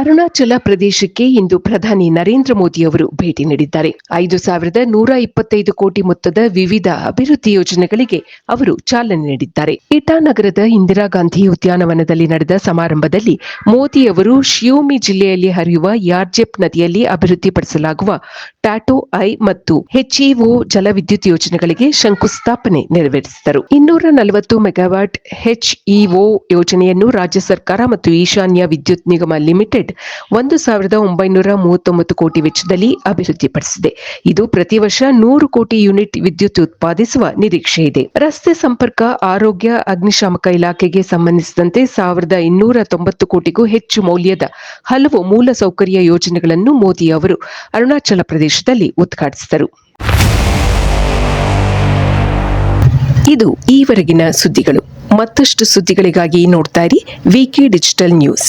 ಅರುಣಾಚಲ ಪ್ರದೇಶಕ್ಕೆ ಇಂದು ಪ್ರಧಾನಿ ನರೇಂದ್ರ ಮೋದಿ ಅವರು ಭೇಟಿ ನೀಡಿದ್ದಾರೆ. ಐದು ಸಾವಿರದ ನೂರ ಇಪ್ಪತ್ತೈದು ಕೋಟಿ ಮೊತ್ತದ ವಿವಿಧ ಅಭಿವೃದ್ಧಿ ಯೋಜನೆಗಳಿಗೆ ಅವರು ಚಾಲನೆ ನೀಡಿದ್ದಾರೆ. ಇಟಾನಗರದ ಇಂದಿರಾ ಗಾಂಧಿ ಉದ್ಯಾನವನದಲ್ಲಿ ನಡೆದ ಸಮಾರಂಭದಲ್ಲಿ ಮೋದಿ ಅವರು ಶಿಯೋಮಿ ಜಿಲ್ಲೆಯಲ್ಲಿ ಹರಿಯುವ ಯಾರ್ಜೆಪ್ ನದಿಯಲ್ಲಿ ಅಭಿವೃದ್ಧಿಪಡಿಸಲಾಗುವ ಟ್ಯಾಟೋ ಐ ಮತ್ತು ಹೆಚ್ಇಒ ಜಲವಿದ್ಯುತ್ ಯೋಜನೆಗಳಿಗೆ ಶಂಕುಸ್ಥಾಪನೆ ನೆರವೇರಿಸಿದರು. ಇನ್ನೂರ ನಲವತ್ತು ಮೆಗಾವಾಟ್ ಹೆಚ್ಇಒ ಯೋಜನೆಯನ್ನು ರಾಜ್ಯ ಸರ್ಕಾರ ಮತ್ತು ಈಶಾನ್ಯ ವಿದ್ಯುತ್ ನಿಗಮ ಲಿಮಿಟೆಡ್ ಒಂದು ಸಾವಿರದ ಒಂಬೈನೂರ ಮೂವತ್ತೊಂಬತ್ತು ಕೋಟಿ ವೆಚ್ಚದಲ್ಲಿ ಅಭಿವೃದ್ಧಿಪಡಿಸಿದೆ. ಇದು ಪ್ರತಿ ವರ್ಷ ನೂರು ಕೋಟಿ ಯೂನಿಟ್ ವಿದ್ಯುತ್ ಉತ್ಪಾದಿಸುವ ನಿರೀಕ್ಷೆ ಇದೆ. ರಸ್ತೆ ಸಂಪರ್ಕ, ಆರೋಗ್ಯ, ಅಗ್ನಿಶಾಮಕ ಇಲಾಖೆಗೆ ಸಂಬಂಧಿಸಿದಂತೆ ಸಾವಿರದ ಇನ್ನೂರ ತೊಂಬತ್ತು ಕೋಟಿಗೂ ಹೆಚ್ಚು ಮೌಲ್ಯದ ಹಲವು ಮೂಲಸೌಕರ್ಯ ಯೋಜನೆಗಳನ್ನು ಮೋದಿ ಅವರು ಅರುಣಾಚಲ ಪ್ರದೇಶದಲ್ಲಿ ಉದ್ಘಾಟಿಸಿದರು. ಇದು ಈವರೆಗಿನ ಸುದ್ದಿಗಳು. ಮತ್ತಷ್ಟು ಸುದ್ದಿಗಳಿಗಾಗಿ ನೋಡ್ತಾ ಇರಿ ವಿಕೆ ಡಿಜಿಟಲ್ ನ್ಯೂಸ್